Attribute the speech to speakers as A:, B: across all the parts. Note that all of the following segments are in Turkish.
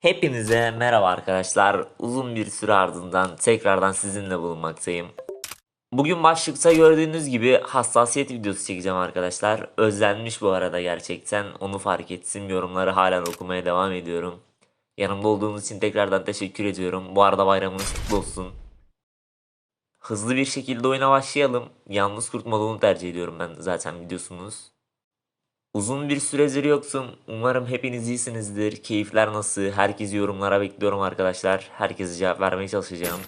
A: Hepinize merhaba arkadaşlar. Uzun bir süre ardından tekrardan sizinle bulunmaktayım. Bugün başlıkta gördüğünüz gibi hassasiyet videosu çekeceğim arkadaşlar. Özlenmiş bu arada gerçekten. Onu fark etsin. Yorumları halen okumaya devam ediyorum. Yanımda olduğunuz için tekrardan teşekkür ediyorum. Bu arada bayramınız kutlu olsun. Hızlı bir şekilde oyuna başlayalım. Yalnız kurt modunu tercih ediyorum ben zaten biliyorsunuz. Uzun bir süredir yoksun. Umarım hepiniz iyisinizdir. Keyifler nasıl? Herkesi yorumlara bekliyorum arkadaşlar. Herkese cevap vermeye çalışacağım.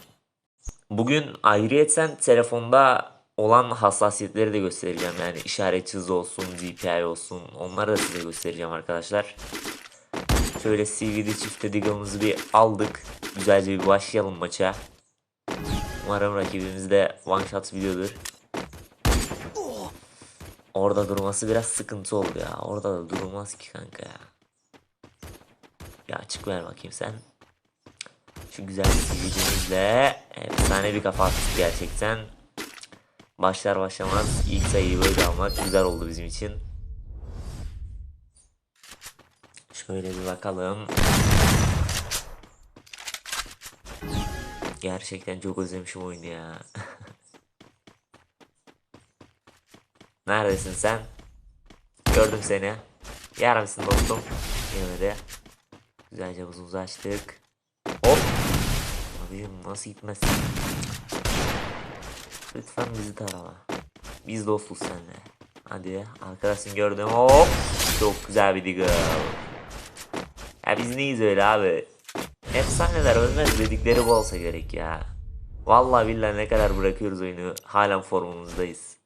A: Bugün ayrıyeten telefonda olan hassasiyetleri de göstereceğim. Yani işaret hızı olsun, DPI olsun. Onları da size göstereceğim arkadaşlar. Şöyle CV'de çifte diggle'ımızı bir aldık. Güzelce bir başlayalım maça. Umarım rakibimiz de one shot videodur. Orada durması biraz sıkıntı oldu ya. Orada da durulmaz ki kanka ya. Bir açık ver bakayım sen. Şu güzel CV'cimizle efsane bir kafa attık gerçekten. Başlar başlamaz ilk sayıyı böyle almak güzel oldu bizim için. Şöyle bir bakalım. Gerçekten çok özlemişim oyunu ya. Neredesin sen? Gördüm seni. Yer misin dostum? Yemedi. Güzelce buzumuzu açtık. Hop. Abicim nasıl gitmezsin? Lütfen bizi tarama. Biz dostuz seninle. Hadi arkadaşın gördüm. Hop. Çok güzel bir diggle. Ya biz neyiz öyle abi? Efsaneler ölmez dedikleri bu olsa gerek ya. Vallahi billahi ne kadar bırakıyoruz oyunu. Halen formumuzdayız.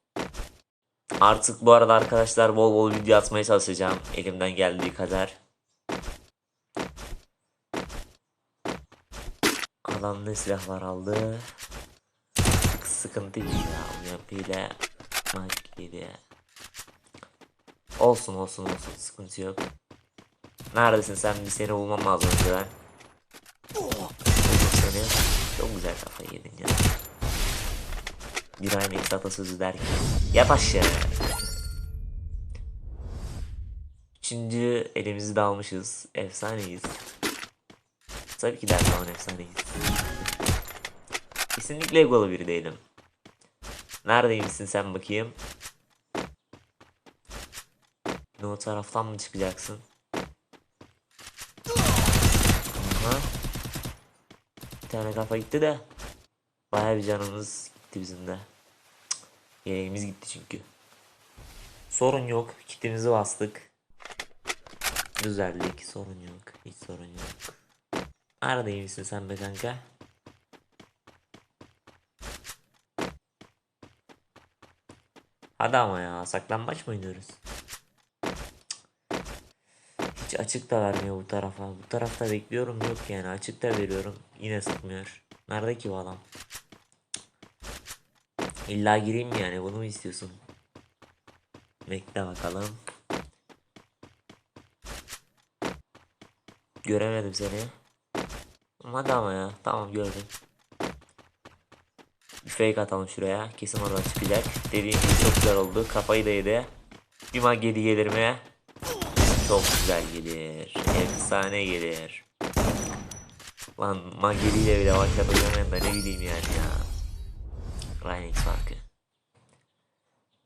A: Artık bu arada arkadaşlar bol bol video atmaya çalışacağım. Elimden geldiği kadar. Adam ne silahlar aldı? Sık- Sıkıntı değil ya. Yapıyla makiyle. Olsun olsun olsun sıkıntı yok. Neredesin sen? Bir seni bulmam lazım önceden. Çok güzel kafayı yedin ya. Bir X atasözü der ki Yap aşağı Üçüncü elimizi de Efsaneyiz. Tabii ki der zaman efsaneyiz. Kesinlikle egolu biri değilim Neredeymişsin sen bakayım? Yine o taraftan mı çıkacaksın? Aha. Bir tane kafa gitti de. Baya bir canımız gitti bizim de. Yeleğimiz gitti çünkü. Sorun yok. Kitimizi bastık. Düzeldik. Sorun yok. Hiç sorun yok. Neredeymişsin sen be kanka? Hadi ama ya. Saklambaç mı oynuyoruz? Hiç açık da vermiyor bu tarafa. Bu tarafta bekliyorum yok yani. Açık da veriyorum. Yine sıkmıyor. Nerede ki bu adam? İlla gireyim yani bunu mu istiyorsun? Bekle bakalım. Göremedim seni. Hadi ama ya. Tamam gördüm. Bir fake atalım şuraya. Kesin oradan çıkacak. Dediğim gibi çok güzel oldu. Kafayı da yedi. Bir magedi gelir mi? Çok güzel gelir. Efsane gelir. Lan magediyle bile başlatacağım da ne bileyim yani ya. Ryan farkı.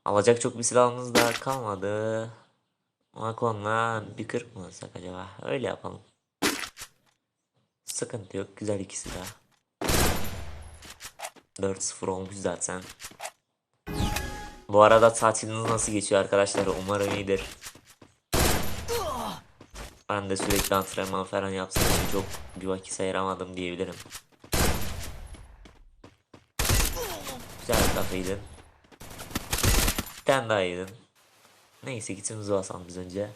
A: Alacak çok bir silahımız da kalmadı. Makon'la bir kırk mı alsak acaba? Öyle yapalım. Sıkıntı yok. Güzel iki silah. 4-0 olmuş zaten. Bu arada tatiliniz nasıl geçiyor arkadaşlar? Umarım iyidir. Ben de sürekli antrenman falan yapsam çok bir vakit ayıramadım diyebilirim. Güzel kafaydı. Bir tane daha yedin. Neyse gitimizi basalım biz önce.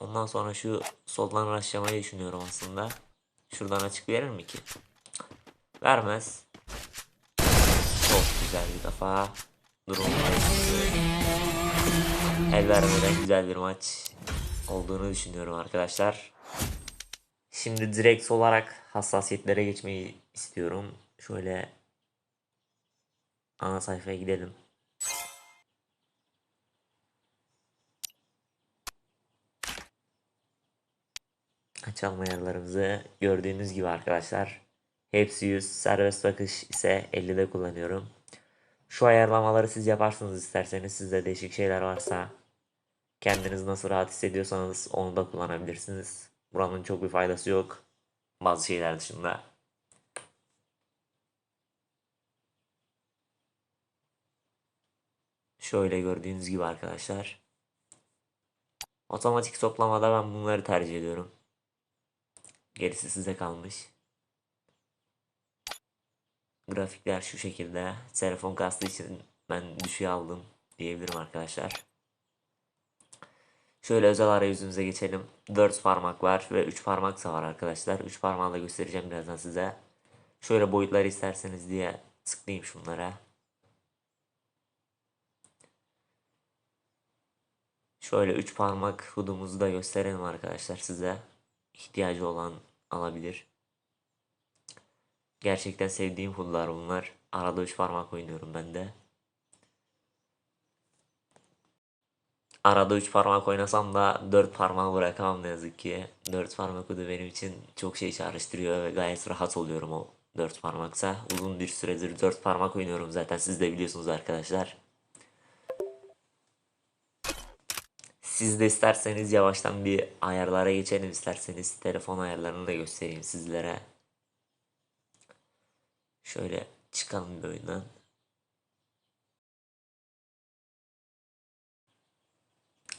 A: Ondan sonra şu soldan araştırmayı düşünüyorum aslında. Şuradan açık verir mi ki? Vermez. Çok güzel bir kafa. Durum El vermeden güzel bir maç olduğunu düşünüyorum arkadaşlar. Şimdi direkt olarak hassasiyetlere geçmeyi istiyorum. Şöyle ana sayfaya gidelim. Açalım ayarlarımızı. Gördüğünüz gibi arkadaşlar. Hepsi 100. Serbest bakış ise 50'de kullanıyorum. Şu ayarlamaları siz yaparsınız isterseniz. Sizde değişik şeyler varsa kendiniz nasıl rahat hissediyorsanız onu da kullanabilirsiniz. Buranın çok bir faydası yok. Bazı şeyler dışında. Şöyle gördüğünüz gibi arkadaşlar. Otomatik toplamada ben bunları tercih ediyorum. Gerisi size kalmış. Grafikler şu şekilde. Telefon kastı için ben düşüğe aldım diyebilirim arkadaşlar. Şöyle özel arayüzümüze geçelim. 4 parmak var ve 3 parmak da var arkadaşlar. 3 parmağı da göstereceğim birazdan size. Şöyle boyutları isterseniz diye tıklayayım şunlara. Şöyle 3 parmak hudumuzu da gösterelim arkadaşlar size. İhtiyacı olan alabilir. Gerçekten sevdiğim hudlar bunlar. Arada 3 parmak oynuyorum ben de. Arada 3 parmak oynasam da 4 parmağı bırakamam ne yazık ki. 4 parmak hudu benim için çok şey çağrıştırıyor ve gayet rahat oluyorum o 4 parmaksa. Uzun bir süredir 4 parmak oynuyorum zaten siz de biliyorsunuz arkadaşlar. Siz de isterseniz yavaştan bir ayarlara geçelim isterseniz telefon ayarlarını da göstereyim sizlere. Şöyle çıkalım bir oyundan.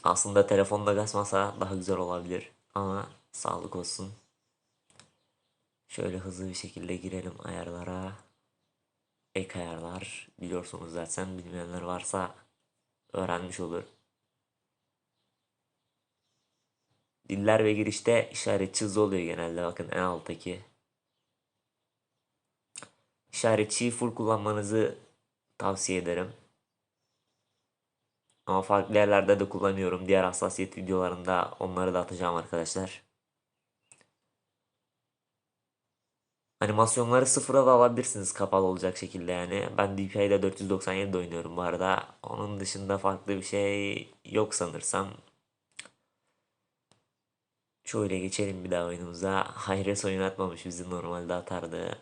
A: Aslında telefonda kasmasa daha güzel olabilir ama sağlık olsun. Şöyle hızlı bir şekilde girelim ayarlara. Ek ayarlar biliyorsunuz zaten bilmeyenler varsa öğrenmiş olur. Diller ve girişte işaretçi hızı oluyor genelde bakın en alttaki. İşaretçiyi full kullanmanızı tavsiye ederim. Ama farklı yerlerde de kullanıyorum. Diğer hassasiyet videolarında onları da atacağım arkadaşlar. Animasyonları sıfıra da alabilirsiniz kapalı olacak şekilde yani. Ben DPI'de 497 oynuyorum bu arada. Onun dışında farklı bir şey yok sanırsam. Şöyle geçelim bir daha oyunumuza. Hayres oynatmamış bizi normalde atardı.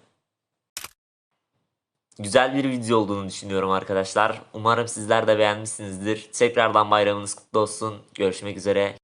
A: Güzel bir video olduğunu düşünüyorum arkadaşlar. Umarım sizler de beğenmişsinizdir. Tekrardan bayramınız kutlu olsun. Görüşmek üzere.